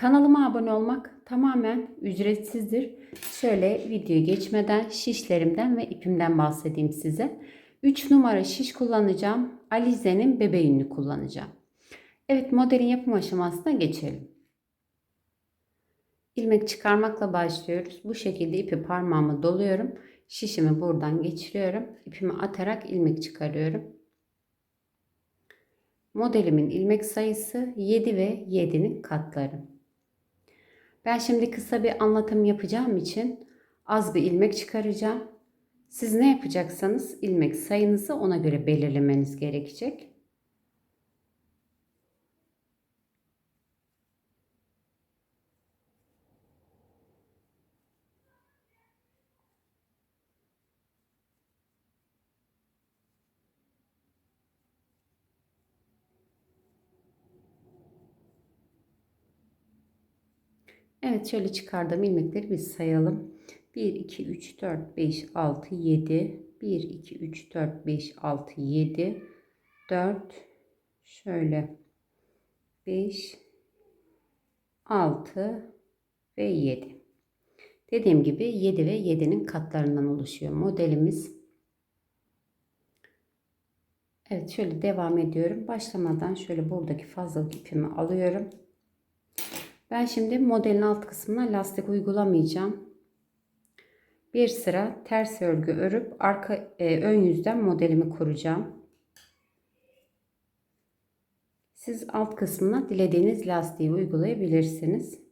Kanalıma abone olmak tamamen ücretsizdir. Şöyle video geçmeden şişlerimden ve ipimden bahsedeyim size. 3 numara şiş kullanacağım. Alize'nin bebe ünlü kullanacağım. Evet modelin yapım aşamasına geçelim. İlmek çıkarmakla başlıyoruz. Bu şekilde ipi parmağıma doluyorum. Şişimi buradan geçiriyorum. İpimi atarak ilmek çıkarıyorum. Modelimin ilmek sayısı 7 ve 7'nin katları. Ben şimdi kısa bir anlatım yapacağım için az bir ilmek çıkaracağım. Siz ne yapacaksanız ilmek sayınızı ona göre belirlemeniz gerekecek. Evet şöyle çıkardığım ilmekleri biz sayalım. 1, 2, 3, 4, 5, 6, 7. 1, 2, 3, 4, 5, 6, 7. 4. Şöyle. 5, 6 ve 7. Dediğim gibi 7 ve 7'nin katlarından oluşuyor modelimiz. Evet şöyle devam ediyorum. Başlamadan şöyle buradaki fazlalık ipimi alıyorum. Ben şimdi modelin alt kısmına lastik uygulamayacağım. Bir sıra ters örgü örüp arka e, ön yüzden modelimi kuracağım. Siz alt kısmına dilediğiniz lastiği uygulayabilirsiniz.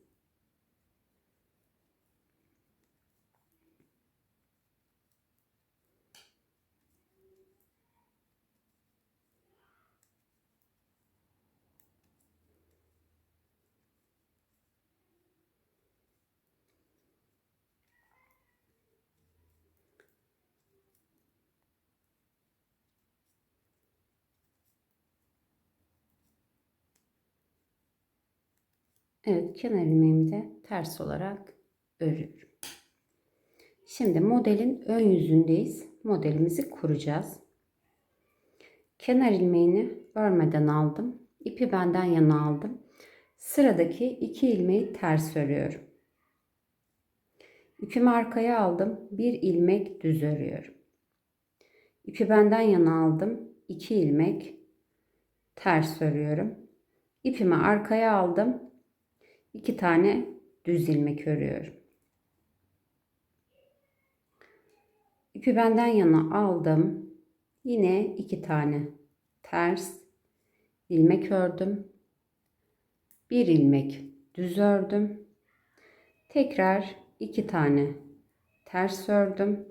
Evet kenar ilmeğimi de ters olarak örüyorum. Şimdi modelin ön yüzündeyiz. Modelimizi kuracağız. Kenar ilmeğini örmeden aldım. İpi benden yana aldım. Sıradaki iki ilmeği ters örüyorum. İpimi arkaya aldım. Bir ilmek düz örüyorum. İpi benden yana aldım. 2 ilmek ters örüyorum. İpimi arkaya aldım. 2 tane düz ilmek örüyorum. İpi benden yana aldım. Yine 2 tane ters ilmek ördüm. Bir ilmek düz ördüm. Tekrar 2 tane ters ördüm.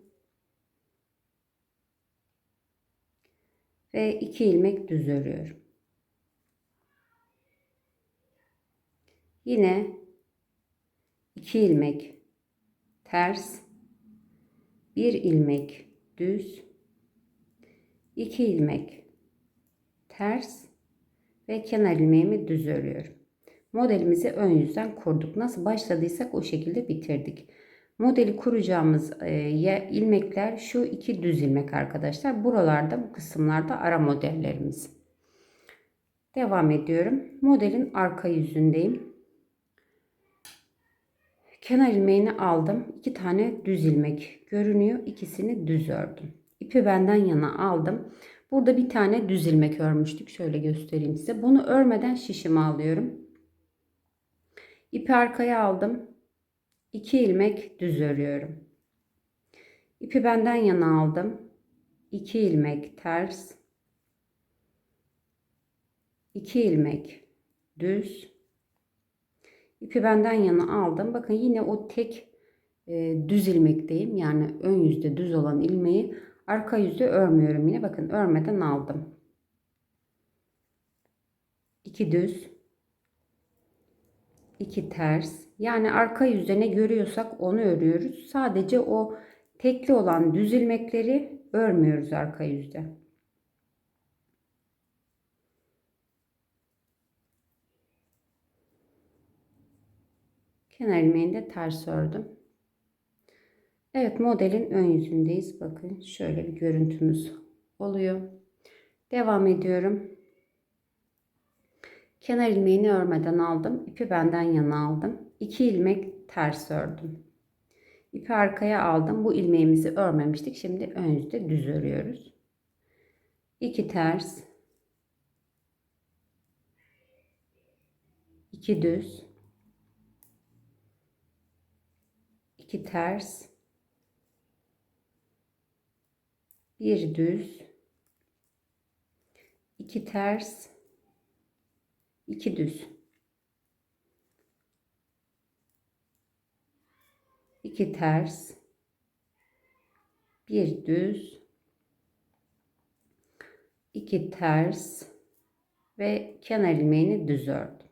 Ve 2 ilmek düz örüyorum. Yine 2 ilmek ters, 1 ilmek düz, 2 ilmek ters ve kenar ilmeğimi düz örüyorum. Modelimizi ön yüzden kurduk. Nasıl başladıysak o şekilde bitirdik. Modeli kuracağımız e, ilmekler şu iki düz ilmek arkadaşlar. Buralarda bu kısımlarda ara modellerimiz. Devam ediyorum. Modelin arka yüzündeyim. Kenar ilmeğini aldım. İki tane düz ilmek görünüyor. İkisini düz ördüm. İpi benden yana aldım. Burada bir tane düz ilmek örmüştük. Şöyle göstereyim size. Bunu örmeden şişimi alıyorum. İpi arkaya aldım. 2 ilmek düz örüyorum. İpi benden yana aldım. 2 ilmek ters. 2 ilmek düz. İpi benden yana aldım. Bakın yine o tek e, düz ilmekteyim. Yani ön yüzde düz olan ilmeği arka yüzde örmüyorum yine. Bakın örmeden aldım. 2 düz. 2 ters. Yani arka yüzde ne görüyorsak onu örüyoruz. Sadece o tekli olan düz ilmekleri örmüyoruz arka yüzde. Kenar ilmeğini de ters ördüm. Evet modelin ön yüzündeyiz. Bakın şöyle bir görüntümüz oluyor. Devam ediyorum. Kenar ilmeğini örmeden aldım. İpi benden yana aldım. 2 ilmek ters ördüm. İpi arkaya aldım. Bu ilmeğimizi örmemiştik. Şimdi ön yüzde düz örüyoruz. 2 ters. 2 düz. 2 ters. Bir düz. 2 ters. 2 düz. 2 ters. Bir düz. 2 ters ve kenar ilmeğini düz ördüm.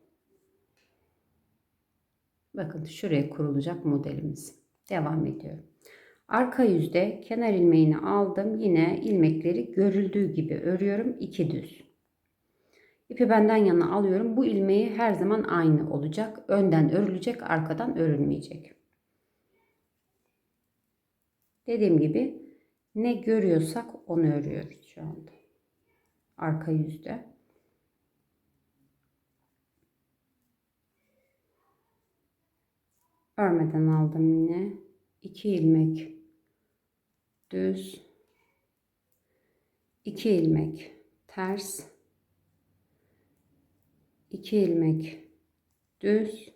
Bakın şuraya kurulacak modelimiz. Devam ediyorum. Arka yüzde kenar ilmeğini aldım. Yine ilmekleri görüldüğü gibi örüyorum. 2 düz. İpi benden yana alıyorum. Bu ilmeği her zaman aynı olacak. Önden örülecek, arkadan örülmeyecek. Dediğim gibi ne görüyorsak onu örüyoruz şu anda. Arka yüzde. Örmeden aldım yine. 2 ilmek. Düz. 2 ilmek. Ters. 2 ilmek. Düz.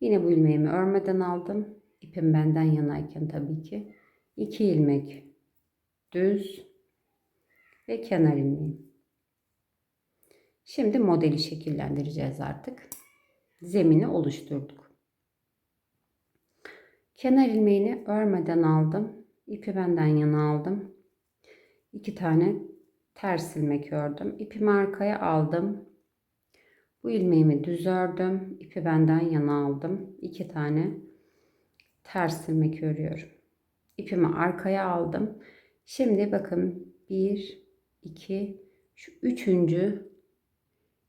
Yine bu ilmeğimi örmeden aldım. İpim benden yanayken tabii ki. 2 ilmek. Düz. Ve kenar ilmeğim. Şimdi modeli şekillendireceğiz artık. Zemini oluşturduk kenar ilmeğini örmeden aldım ipi benden yana aldım iki tane ters ilmek ördüm ipimi arkaya aldım bu ilmeğimi düz ördüm. ipi benden yana aldım. iki tane ters ilmek örüyorum. İpimi arkaya aldım. Şimdi bakın 1 2 şu üçüncü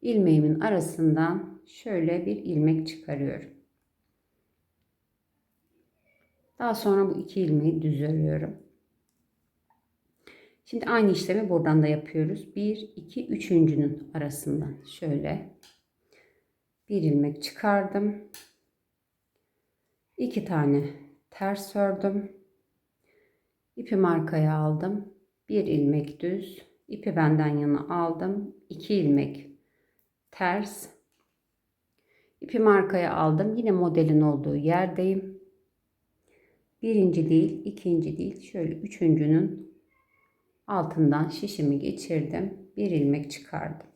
ilmeğimin arasından şöyle bir ilmek çıkarıyorum. Daha sonra bu iki ilmeği düz örüyorum. Şimdi aynı işlemi buradan da yapıyoruz. 1 2 üçüncünün arasından şöyle bir ilmek çıkardım. iki tane ters ördüm. İpimi arkaya aldım. Bir ilmek düz. ipi benden yana aldım. iki ilmek ters. İpimi arkaya aldım. Yine modelin olduğu yerdeyim. Birinci değil, ikinci değil. Şöyle üçüncünün altından şişimi geçirdim. Bir ilmek çıkardım.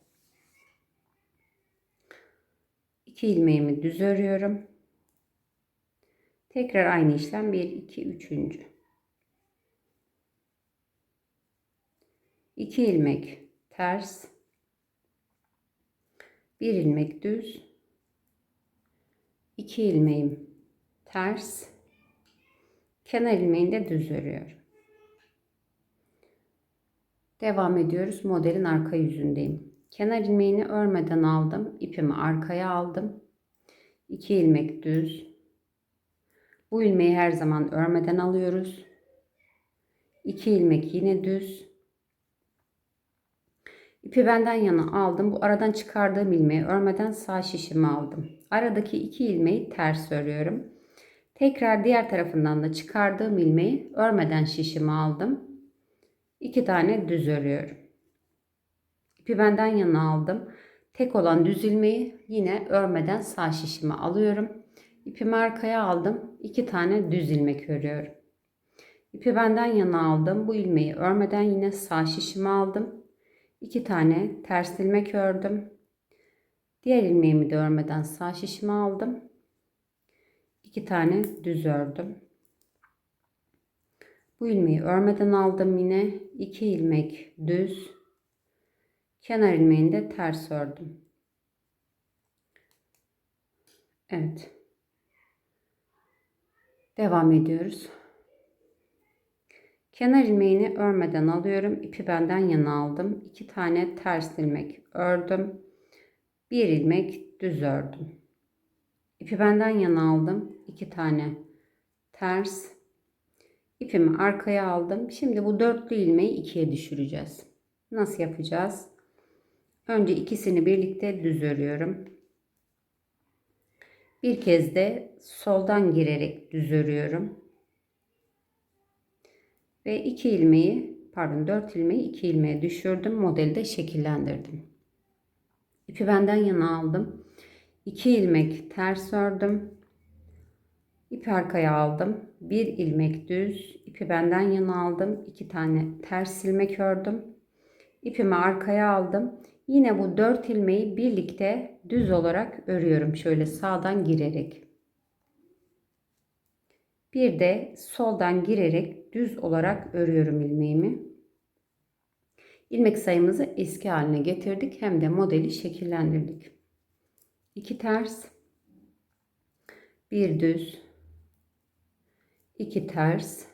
2 ilmeğimi düz örüyorum. Tekrar aynı işlem 1 2 3. 2 ilmek ters. 1 ilmek düz. 2 ilmeğim ters. Kenar ilmeğini de düz örüyorum. Devam ediyoruz. Modelin arka yüzündeyim. Kenar ilmeğini örmeden aldım. ipimi arkaya aldım. 2 ilmek düz. Bu ilmeği her zaman örmeden alıyoruz. 2 ilmek yine düz. İpi benden yana aldım. Bu aradan çıkardığım ilmeği örmeden sağ şişimi aldım. Aradaki iki ilmeği ters örüyorum. Tekrar diğer tarafından da çıkardığım ilmeği örmeden şişimi aldım. 2 tane düz örüyorum. İpi benden yana aldım. Tek olan düz ilmeği yine örmeden sağ şişime alıyorum. İpimi arkaya aldım. 2 tane düz ilmek örüyorum. İpi benden yana aldım. Bu ilmeği örmeden yine sağ şişime aldım. 2 tane ters ilmek ördüm. Diğer ilmeğimi de örmeden sağ şişime aldım. 2 tane düz ördüm. Bu ilmeği örmeden aldım yine. 2 ilmek düz. Kenar ilmeğini de ters ördüm. Evet. Devam ediyoruz. Kenar ilmeğini örmeden alıyorum. İpi benden yana aldım. 2 tane ters ilmek ördüm. 1 ilmek düz ördüm. İpi benden yana aldım. 2 tane ters. İpimi arkaya aldım. Şimdi bu dörtlü ilmeği ikiye düşüreceğiz. Nasıl yapacağız? Önce ikisini birlikte düz örüyorum. Bir kez de soldan girerek düz örüyorum. Ve iki ilmeği pardon dört ilmeği iki ilmeğe düşürdüm. Modeli de şekillendirdim. İpi benden yana aldım. 2 ilmek ters ördüm. İpi arkaya aldım. Bir ilmek düz. ipi benden yana aldım. 2 tane ters ilmek ördüm. İpimi arkaya aldım. Yine bu 4 ilmeği birlikte düz olarak örüyorum. Şöyle sağdan girerek. Bir de soldan girerek düz olarak örüyorum ilmeğimi. İlmek sayımızı eski haline getirdik. Hem de modeli şekillendirdik. 2 ters. Bir düz. 2 ters.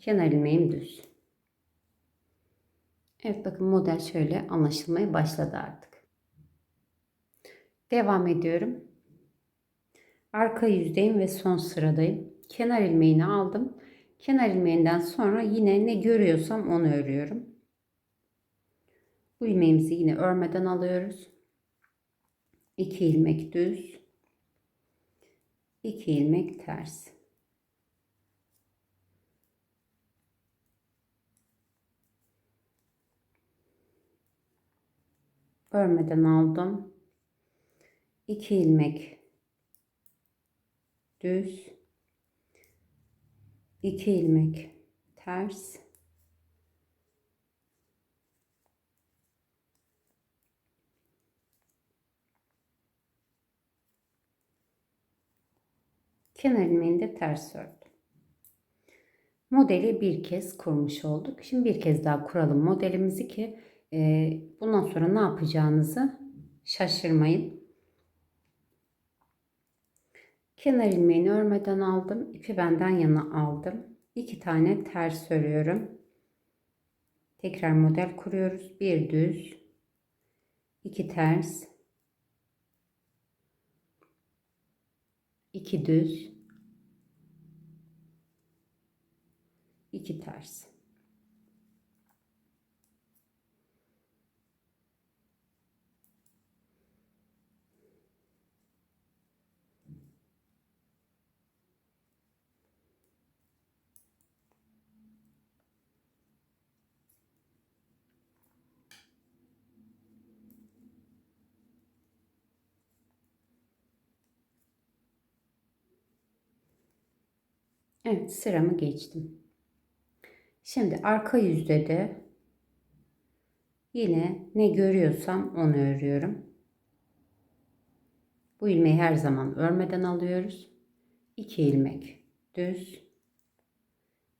Kenar ilmeğim düz. Evet bakın model şöyle anlaşılmaya başladı artık. Devam ediyorum. Arka yüzdeyim ve son sıradayım. Kenar ilmeğini aldım. Kenar ilmeğinden sonra yine ne görüyorsam onu örüyorum. Bu ilmeğimizi yine örmeden alıyoruz. 2 ilmek düz. 2 ilmek ters. Örmeden aldım. 2 ilmek düz. 2 ilmek ters. Kenar ilmeğini de ters ördüm. Modeli bir kez kurmuş olduk. Şimdi bir kez daha kuralım modelimizi ki e, bundan sonra ne yapacağınızı şaşırmayın. Kenar ilmeğini örmeden aldım. ipi benden yana aldım. İki tane ters örüyorum. Tekrar model kuruyoruz. Bir düz, iki ters, iki düz, iki ters. Evet sıramı geçtim. Şimdi arka yüzde de yine ne görüyorsam onu örüyorum. Bu ilmeği her zaman örmeden alıyoruz. 2 ilmek düz,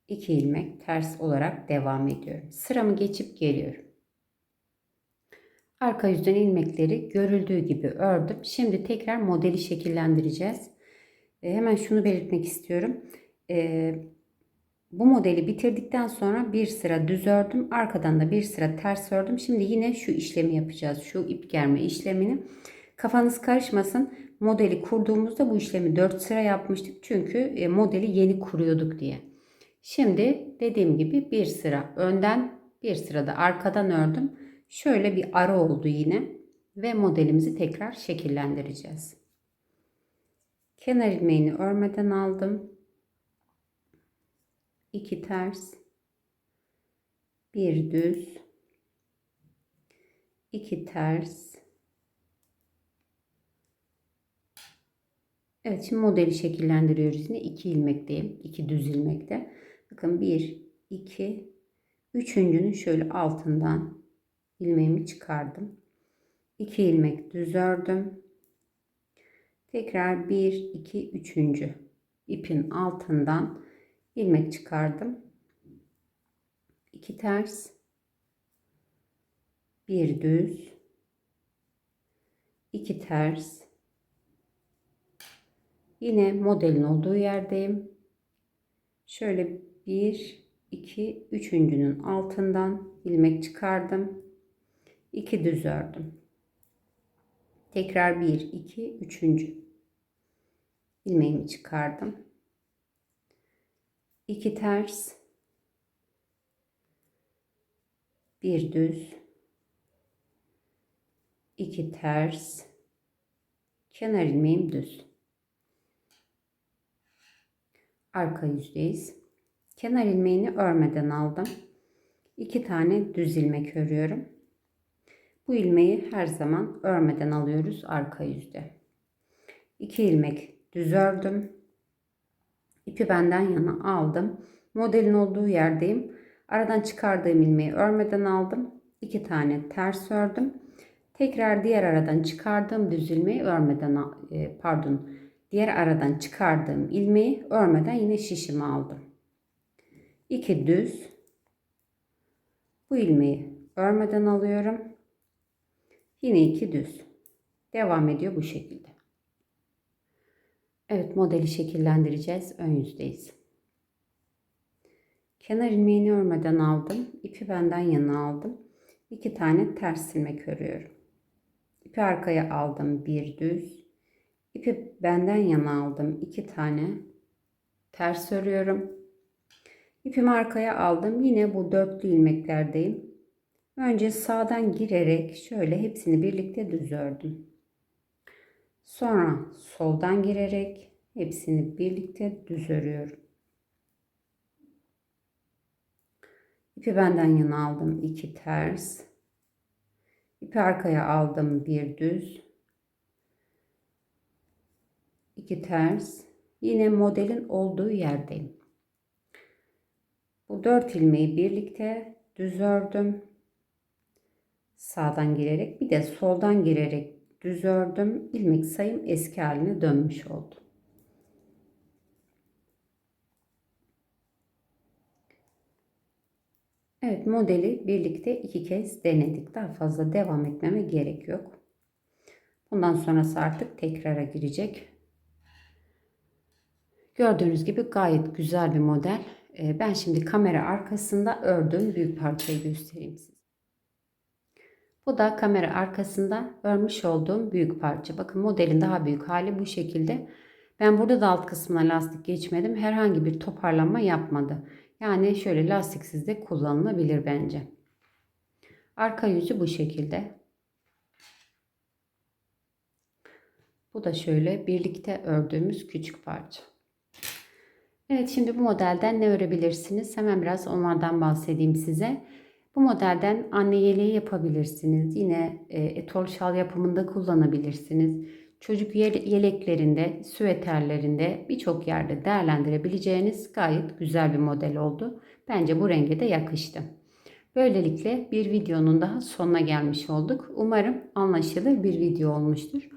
2 ilmek ters olarak devam ediyorum. Sıramı geçip geliyorum. Arka yüzden ilmekleri görüldüğü gibi ördüm. Şimdi tekrar modeli şekillendireceğiz. E, hemen şunu belirtmek istiyorum. E, bu modeli bitirdikten sonra bir sıra düz ördüm. Arkadan da bir sıra ters ördüm. Şimdi yine şu işlemi yapacağız. Şu ip germe işlemini. Kafanız karışmasın. Modeli kurduğumuzda bu işlemi 4 sıra yapmıştık. Çünkü e, modeli yeni kuruyorduk diye. Şimdi dediğim gibi bir sıra önden bir sırada arkadan ördüm. Şöyle bir ara oldu yine. Ve modelimizi tekrar şekillendireceğiz. Kenar ilmeğini örmeden aldım. 2 ters, bir düz, iki ters. Evet şimdi modeli şekillendiriyoruz yine 2 ilmekteyim. 2 düz ilmekte. Bakın 1 2 üçüncünün şöyle altından ilmeğimi çıkardım. 2 ilmek düz ördüm. Tekrar 1 2 üçüncü ipin altından ilmek çıkardım. 2 ters, bir düz, iki ters. Yine modelin olduğu yerdeyim. Şöyle bir, 2 üçüncünün altından ilmek çıkardım. 2 düz ördüm. Tekrar 1 2 üçüncü ilmeğimi çıkardım. 2 ters. Bir düz. 2 ters. Kenar ilmeğim düz. Arka yüzdeyiz. Kenar ilmeğini örmeden aldım. 2 tane düz ilmek örüyorum. Bu ilmeği her zaman örmeden alıyoruz arka yüzde. 2 ilmek düz ördüm ipi benden yana aldım. Modelin olduğu yerdeyim. Aradan çıkardığım ilmeği örmeden aldım. 2 tane ters ördüm. Tekrar diğer aradan çıkardığım düz ilmeği örmeden e, pardon diğer aradan çıkardığım ilmeği örmeden yine şişimi aldım. 2 düz. Bu ilmeği örmeden alıyorum. Yine 2 düz. Devam ediyor bu şekilde Evet modeli şekillendireceğiz. Ön yüzdeyiz. Kenar ilmeğini örmeden aldım. İpi benden yana aldım. İki tane ters ilmek örüyorum. İpi arkaya aldım. Bir düz. İpi benden yana aldım. iki tane ters örüyorum. İpimi arkaya aldım. Yine bu dörtlü ilmeklerdeyim. Önce sağdan girerek şöyle hepsini birlikte düz ördüm. Sonra soldan girerek hepsini birlikte düz örüyorum. İpi benden yana aldım iki ters. İpi arkaya aldım bir düz. iki ters. Yine modelin olduğu yerdeyim. Bu dört ilmeği birlikte düz ördüm. Sağdan girerek bir de soldan girerek düz ördüm. ilmek sayım eski haline dönmüş oldu. Evet modeli birlikte iki kez denedik. Daha fazla devam etmeme gerek yok. Bundan sonrası artık tekrara girecek. Gördüğünüz gibi gayet güzel bir model. Ee, ben şimdi kamera arkasında ördüğüm büyük parçayı göstereyim size. Bu da kamera arkasında örmüş olduğum büyük parça. Bakın modelin daha büyük hali bu şekilde. Ben burada da alt kısmına lastik geçmedim. Herhangi bir toparlanma yapmadı. Yani şöyle lastiksiz de kullanılabilir bence. Arka yüzü bu şekilde. Bu da şöyle birlikte ördüğümüz küçük parça. Evet şimdi bu modelden ne örebilirsiniz? Hemen biraz onlardan bahsedeyim size. Bu modelden anne yeleği yapabilirsiniz. Yine e, etol şal yapımında kullanabilirsiniz. Çocuk yeleklerinde, süveterlerinde birçok yerde değerlendirebileceğiniz gayet güzel bir model oldu. Bence bu renge de yakıştı. Böylelikle bir videonun daha sonuna gelmiş olduk. Umarım anlaşılır bir video olmuştur.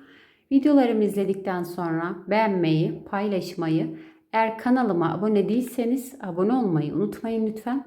Videolarımı izledikten sonra beğenmeyi, paylaşmayı, eğer kanalıma abone değilseniz abone olmayı unutmayın lütfen.